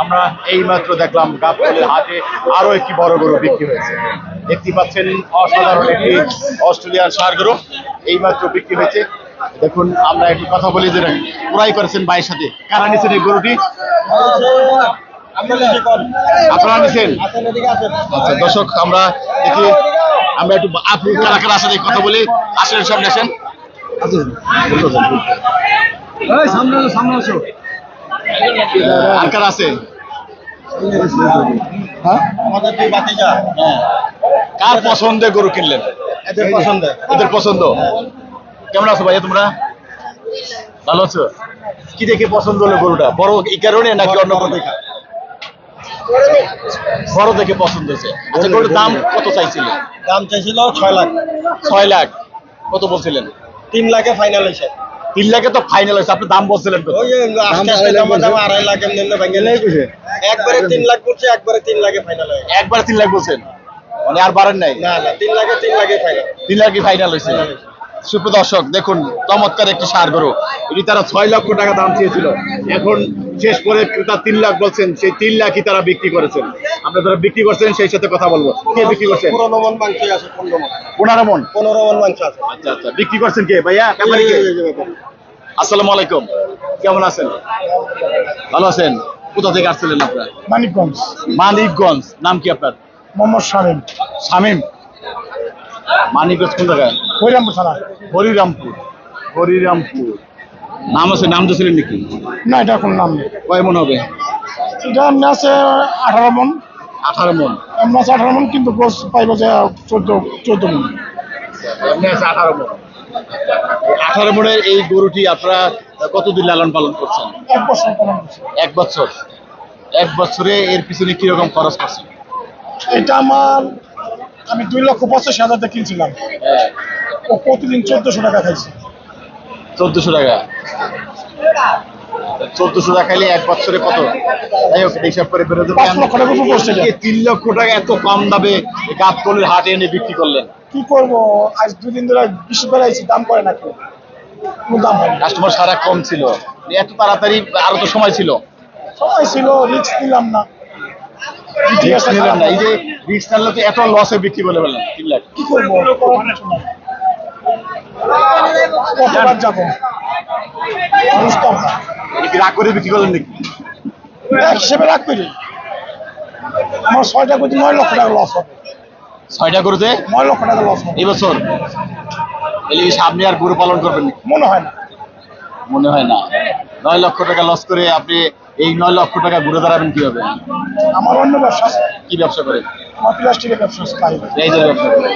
আমরা এই মাত্র দেখলাম গাবতলের হাটে আরও একটি বড় গরু বিক্রি হয়েছে। দেখতে পাচ্ছেন, অসাধারণ একটি অস্ট্রেলিয়ান সার গরু। এই মাত্র বিক্রি হয়েছে। দেখুন, আমরা একটু কথা বলি যে ক্রয় করেছেন ভাইয়ের সাথে। কারা নিছেন এই গরুটি? আপনারা নিছেন? আচ্ছা দর্শক, আমরা দেখি, আমরা একটু আপনি কারা কারা সাথে কথা বলি। আসেন সব নেছেন আর কারা আছে? হ্যাঁ? কার পছন্দের গরু কিনলেন? এদের পছন্দের ওদের পছন্দ? কেমন আছো ভাইয়া তোমরা? ভালো আছো? কি দেখে পছন্দ হলো গরুটা? বড় এই কারণে নাকি অন্য কোনো দেখা? বড় দেখে পছন্দ হয়েছে। আচ্ছা গরুর দাম কত চাইছিলেন? দাম চাইছিল ছয় লাখ। ছয় লাখ। কত বলছিলেন? তিন লাখে ফাইনাল হয়েছে। তিন লাখে তো ফাইনাল হয়েছে আপনি দাম বলছিলেন আড়াই লাখ একবারে তিন লাখ করছে একবারে তিন লাখে ফাইনাল হয়ে। একবার তিন লাখ বলছেন? মানে আর বাড়েন নাই? না না তিন লাখে তিন লাখে ফাইনাল তিন লাখই ফাইনাল হয়েছে। সুপ্র দর্শক দেখুন চমৎকার একটি সার গরু। এটি তারা ছয় লক্ষ টাকা দাম চেয়েছিল। এখন শেষ করে ক্রেতা তিন লাখ বলছেন সেই তিন লাখই তারা বিক্রি করেছেন। আমরা যারা বিক্রি করছেন সেই সাথে কথা বলব। কে বিক্রি করছেন? পনেরো মন মাংস আছে পনেরো মন। পনেরো মন? পনেরো মন মাংস আছে। আচ্ছা আচ্ছা। বিক্রি করছেন কে? ভাইয়া ব্যাপারী কে? আসসালামু আলাইকুম। কেমন আছেন? ভালো আছেন? কোথা থেকে আসছিলেন আপনার? মানিকগঞ্জ। মানিকগঞ্জ। নাম কি আপনার? মোহাম্মদ শামীম। শামীম। মানিকগঞ্জ কোন জায়গায়? হরিরামপুর থানা হরিরামপুর। হরিরামপুর। নাম আছে নাম দিয়েছিলেন নাকি? না এটা কোন নাম নেই। কয় মন হবে? এটা এমনি আছে আঠারো মন। আঠারো মন। এমনি আছে আঠারো মন কিন্তু গোস পাইব যে চোদ্দ চোদ্দ মন। এমনি আছে আঠারো মন। আঠারো মনের এই গরুটি আপনারা কতদিন লালন পালন করছেন? এক বছর পালন করছে। এক বছর। এক বছরে এর পিছনে কীরকম খরচ করছেন এটা আমার আমি দুই লক্ষ পঁচাশি হাজার কিনছিলাম। ও প্রতিদিন চোদ্দশো টাকা খাইছে। চোদ্দশো টাকা। চোদ্দশো টাকা খাইলে এক বছরে কত? যাই হোক হিসাব করে বেরো দেবো পাঁচ লক্ষ টাকা উপর পড়ছে এটা। তিন লক্ষ টাকা এত কম দামে গাবতলের হাটে এনে বিক্রি করলেন। কি করব? আজ দুদিন ধরে বেশি বেড়াইছি দাম করে না দাম কাস্টমার সারা কম ছিল। এত তাড়াতাড়ি আরও তো সময় ছিল। সময় ছিল রিক্স নিলাম না। ঠিক রিস্ক না। এই যে রিক্স নিলে তো এত লসে বিক্রি করে বললাম তিন লাখ। কি করব। কতবার যাব? রাগ করে বিক্রি করলেন নাকি? এক হিসেবে রাখ করি। আমার ছয়টা নয় লক্ষ টাকা লস হবে। ছয়টা করতে নয় লক্ষ টাকা লস হবে। এই বছর? এলে কি আর গরু পালন করবেন? মনে হয় না। মনে হয় না। নয় লক্ষ টাকা লস করে আপনি এই নয় লক্ষ টাকা ঘুরে দাঁড়াবেন কীভাবে? আমার অন্য ব্যবসা কি ব্যবসা করেন? আমার প্লাস্টিকের ব্যবসা আছে ব্যবসা করে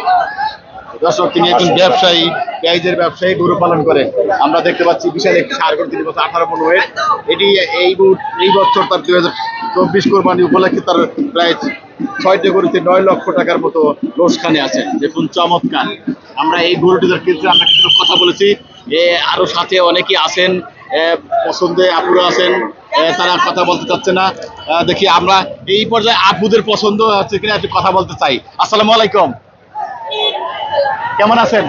দর্শক তিনি একজন ব্যবসায়ী। পেঁয়াজের ব্যবসায়ী গরু পালন করে। আমরা দেখতে পাচ্ছি বিশাল একটি সার গরু তিনি বছর আঠারো পনেরো ওয়েট এটি এই এই বছর তার দুই হাজার চব্বিশ কোরবানি উপলক্ষে তার প্রায় ছয়টি গরুতে নয় লক্ষ টাকার মতো লোসখানে আছে। দেখুন চমৎকার। আমরা এই গরুটিদের ক্ষেত্রে আমরা কিছু কথা বলেছি। এ আরও সাথে অনেকেই আছেন এ, পছন্দে আপুরা আছেন তারা কথা বলতে চাচ্ছে না। দেখি আমরা এই পর্যায়ে আপুদের পছন্দ আছে কিনা একটু কথা বলতে চাই। আসসালামু আলাইকুম। কেমন আছেন?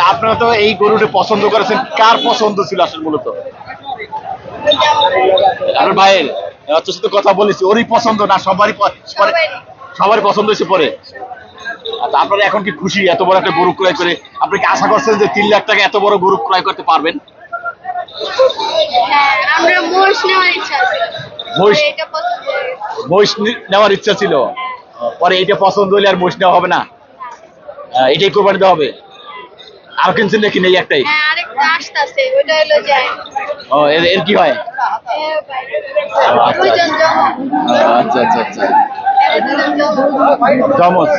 আচ্ছা আপনারা তো এই গরুটি পছন্দ করেছেন। কার পছন্দ ছিল আসলে মূলত? আপনার ভাইয়ের হচ্ছে সাথে কথা বলেছি ওরই পছন্দ না সবারই সবারই। পছন্দ হয়েছে পরে। আচ্ছা আপনারা এখন কি খুশি এত বড় একটা গরু ক্রয় করে? আপনি কি আশা করছেন যে তিন লাখ টাকা এত বড় গরু ক্রয় করতে পারবেন? হ্যাঁ, মহিষ? এটা নেওয়ার ইচ্ছা ছিল। পরে এইটা পছন্দ হলে আর মহিষ নেওয়া হবে না? এটাই কোরবানি দেওয়া হবে? আর কিনছেন নাকি নেই একটাই? হ্যাঁ আরেকটা আসতেছে ওটা হলো যে ও এর কি হয়? আচ্ছা আচ্ছা। আচ্ছা জমজ।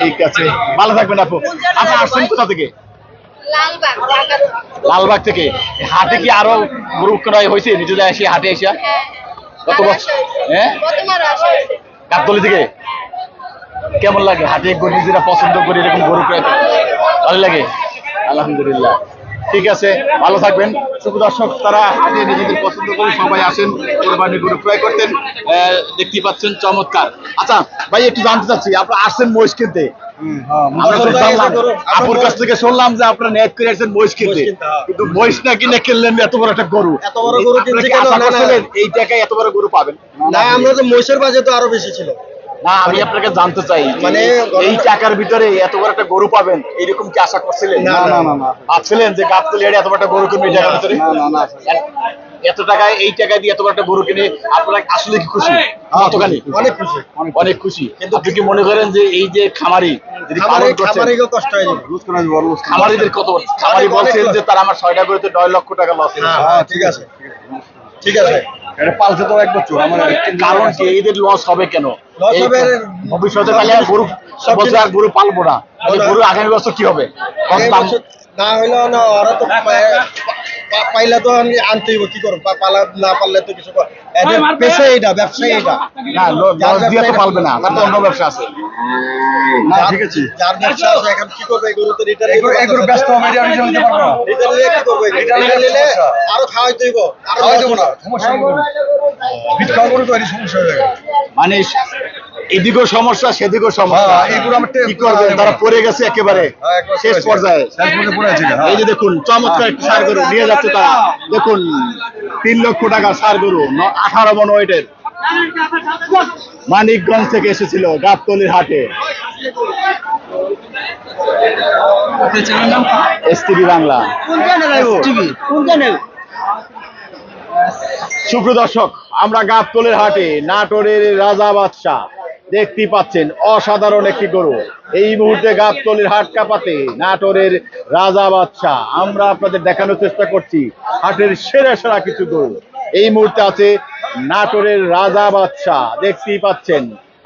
ঠিক আছে। ভালো থাকবেন আপু। আপনি আসছেন কোথা থেকে? লালবাগ থেকে। হাটে কি আরও গরু ক্রয় হয়েছে? নিজেদের এসে হাটে এসে? হ্যাঁ। কত বছর? হ্যাঁ? আসা। গাবতলি থেকে? কেমন লাগে? হাটে গরু নিজেরা পছন্দ করে এরকম গরু ক্রয় ভালো লাগে? আলহামদুলিল্লাহ। ঠিক আছে ভালো থাকবেন। শুভ দর্শক তারা হাটে নিজেদের পছন্দ করে সবাই আসেন কোরবানি গরু ক্রয় করতেন। আহ, দেখতেই পাচ্ছেন চমৎকার। আচ্ছা ভাই একটু জানতে চাচ্ছি আপনারা আসছেন মহিষ কিনতে? আমরা তো বছর গেছে জানলাম, গরু। আপুর কাছ থেকে শুনলাম যে আপনারা নেট করে আসছেন মহিষ কিনতে। মহিষ কিনতে। কিন্তু মহিষ না কিনে কিনলেন এত বড় একটা গরু। এত বড় গরু কিনতে কি আশা গেল? না, না। করছিলেন এই টাকায় এত বড় গরু পাবেন? না আমরা তো মহিষের বাজে তো আরও বেশি ছিল। না আমি আপনাকে জানতে চাই মানে এই টাকার ভিতরে এত বড় একটা গরু পাবেন এরকম কি আশা করছিলেন? না, না, না, না। ভাবছিলেন যে গাবতলি এত বড় একটা গরু কিনবে টাকার ভিতরে? না, না, না। এত টাকায় এই টাকা দিয়ে এত বড় একটা গরু কিনে আপনারা আসলে কি খুশি? কতখানি? অনেক খুশি অনেক খুশি। কিন্তু আপনি কি মনে করেন যে এই যে খামারি হয়ে খামারিদের কত খামারি বলছেন যে তারা আমার ছয়টা গরুতে নয় লক্ষ টাকা লস হ্যাঁ ঠিক আছে। ঠিক আছে। এটা পালছে তো এক বছর আমার কারণ কি এদের লস হবে কেন? হবে, ভবিষ্যতে তাহলে আর গরু সব বছর আর গরু পালবো না। গরু আগামী বছর কি হবে? না হইল না ওরা তো পাইলে তো আনতে হইব কি করব? পালা না পারলে তো কিছু পেশা এটা ব্যবসা এটা না লস দিয়ে তো পালবে না তার তো অন্য ব্যবসা আছে। না ঠিক আছে। যার ব্যবসা আছে এখন কি করবে? এই তো রিটার্ন এগুলো এগুলো ব্যস্ত হবে। এটা আমি জানতে পারব রিটার্ন নিলে কি করবে? রিটার্ন নিলে নিলে আরও খাওয়াইতে হইব আরও খাওয়াই না সমস্যা হবে ভিক্ষা করে তো এরই সমস্যা হয়ে যাবে। মানে এদিকেও সমস্যা সেদিকেও সমস্যা। হ্যাঁ, আমার কি করবেন? তারা পড়ে গেছে একেবারে হ্যাঁ, শেষ পর্যায়ে। শেষ পর্যায়ে হ্যাঁ। এই যে দেখুন চমৎকার একটি সার গরু নিয়ে যাচ্ছে তারা। দেখুন তিন লক্ষ টাকা সার গরু আঠারো মন ওয়েটের। মানিকগঞ্জ থেকে এসেছিল গাবতলির হাটে। বাংলা। সুপ্রদর্শক আমরা গাবতলের হাটে নাটোরের রাজা বাদশাহ। দেখতেই পাচ্ছেন অসাধারণ একটি গরু। এই মুহূর্তে গাবতলির হাট কাপাতে নাটোরের রাজা বাদশাহ। আমরা আপনাদের দেখানোর চেষ্টা করছি হাটের সেরা সেরা কিছু গরু। এই মুহূর্তে আছে নাটোরের রাজা বাদশাহ। দেখতেই পাচ্ছেন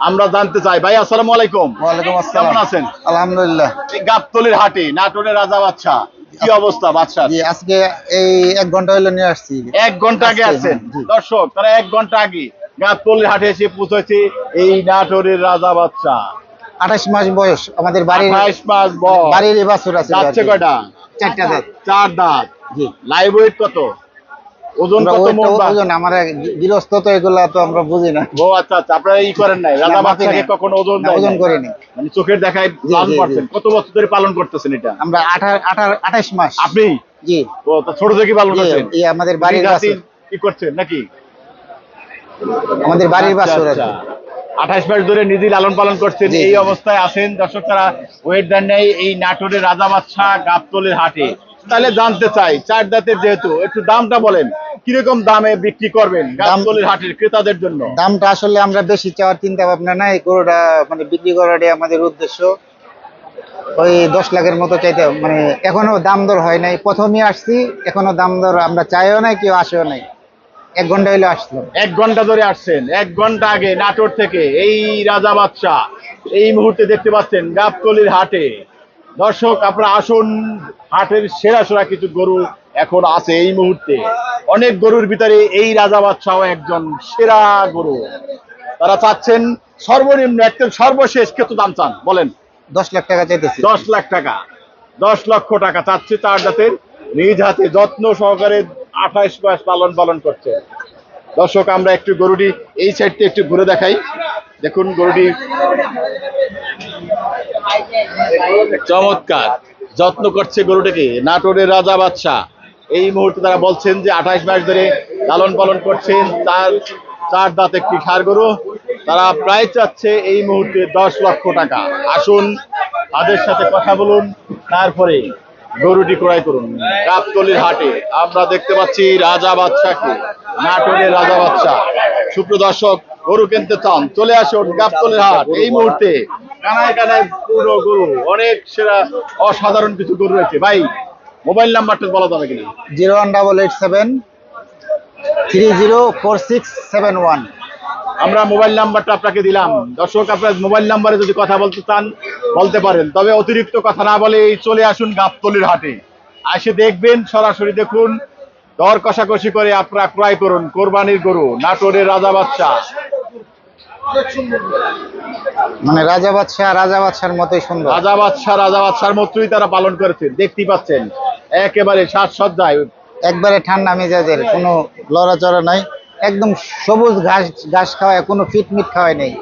আমরা জানতে চাই ভাই আসসালামু আলাইকুম। ওয়ালাইকুম আসসালাম। কেমন আছেন? আলহামদুলিল্লাহ। এই গাবতলির হাটে নাটোরের রাজা বাদশাহ কি অবস্থা বাদশাহ? জি আজকে এই এক ঘণ্টা হইল নিয়ে আসছি। এক ঘণ্টা আগে আছেন হ্যাঁ, দর্শক তারা এক ঘণ্টা আগে গাবতলির হাটে এসে পৌঁছেছে এই নাটোরের রাজা বাচ্চা আঠাশ মাস বয়স আমাদের বাড়ির মাস বয়স। বাড়ির এই বাছুর আছে যাচ্ছে কয়টা? চারটা দাঁত। চার দাঁত। জি। লাইভ ওয়েট কত? ওজন কত ওইটা ওজন আমার গৃহস্থ তো এগুলা তো আমরা বুঝি না। ও আচ্ছা আচ্ছা আপনারা ই করেন নাই। রাজা বাচ্চাকে কখনো ওজন না, ওজন নাই? মানে চোখের দেখায় পালন। করছেন কত বছর ধরে পালন করতেছেন এটা? আমরা আঠাশ আঠাশ মাস। আপনি? জি। ও তা ছোট থেকে পালন জি, করছেন। এই আমাদের বাড়ির কি করছেন নাকি? আমাদের বাড়ির আচ্ছা, বাছুর আচ্ছা। আছে। আঠাশ মাস ধরে নিজে লালন পালন করছেন এই অবস্থায় আছেন। দর্শক তারা ওয়েট দেন নেই এই নাটোরের রাজা বাচ্চা গাবতলের হাটে। তাহলে জানতে চাই চার দাঁতের যেহেতু একটু দামটা বলেন কীরকম দামে বিক্রি করবেন গাবতলের হাটের ক্রেতাদের জন্য? দামটা আসলে আমরা বেশি চাওয়ার চিন্তা ভাবনা নাই গরুটা মানে বিক্রি করাটাই আমাদের উদ্দেশ্য। ওই দশ লাখের মতো চাইতে মানে এখনও দাম দর হয় নাই। প্রথমে আসছি এখনও দাম দর আমরা চাইও নাই কেউ আসেও নাই। এক ঘণ্টা হইলে আসলাম এক ঘণ্টা ধরে আসছেন। এক ঘণ্টা আগে নাটোর থেকে এই রাজা বাচ্চা এই মুহূর্তে দেখতে পাচ্ছেন গাবতলির হাটে। দর্শক আপনারা আসুন হাটের সেরা সেরা কিছু গরু এখন আছে এই মুহূর্তে। অনেক গরুর ভিতরে এই রাজা বাচ্চাও একজন সেরা গরু। তারা চাচ্ছেন সর্বনিম্ন একদম সর্বশেষ কত দাম চান? বলেন। দশ লাখ টাকা চাইতেছি। দশ লাখ টাকা। দশ লক্ষ টাকা চাচ্ছে তার জাতের। নিজ হাতে যত্ন সহকারে আঠাইশ মাস পালন পালন করছে। দর্শক, আমরা একটু গরুটি এই সাইডটা একটু ঘুরে দেখাই। দেখুন গরুটি। চমৎকার। যত্ন করছে গরুটাকে। নাটোরের রাজা বাদশাহ। এই মুহূর্তে তারা বলছেন যে আঠাইশ মাস ধরে লালন পালন করছেন তার চার দাঁত একটি ষাড় গরু। তারা প্রায় চাচ্ছে এই মুহূর্তে দশ লক্ষ টাকা। আসুন, তাদের সাথে কথা বলুন, তারপরে গরুটি ক্রয় করুন। গাবতলির হাটে আমরা দেখতে পাচ্ছি রাজা বাদশাকে, নাটোরের রাজা বাদশাহ সুপ্রদর্শক গরু কিনতে চান, চলে আসুন গাবতলির হাট। এই মুহূর্তে কানায় কানায় পুরো গরু, অনেক সেরা, অসাধারণ কিছু গরু রয়েছে। ভাই, মোবাইল নাম্বারটা বলা যাবে কিনা? Zero one double eight seven three zero four six seven one. আমরা মোবাইল নাম্বারটা আপনাকে দিলাম। দর্শক আপনার মোবাইল নাম্বারে যদি কথা বলতে চান বলতে পারেন। তবে অতিরিক্ত কথা না বলে এই চলে আসুন গাবতলির হাটে। এসে দেখবেন সরাসরি দেখুন দর কষাকষি করে আপনারা ক্রয় করুন। কোরবানির গরু নাটোরের রাজা বাচ্চা। মানে রাজা বাদশাহ রাজা বাদশার মতোই সুন্দর। রাজা বাচ্চা রাজা বাচ্চার মতোই তারা পালন করেছেন দেখতেই পাচ্ছেন একেবারে সাজসজ্জায়। একবারে ঠান্ডা মেজাজের কোনো লড়াচড়া নাই। একদম সবুজ ঘাস ঘাস খাওয়ায়, কোনো ফিটমিট খাওয়ায় নেই।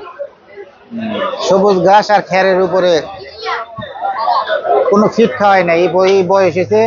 সবুজ ঘাস আর খেরের উপরে কোনো ফিট খাওয়ায় নাই। এই বয়স এসে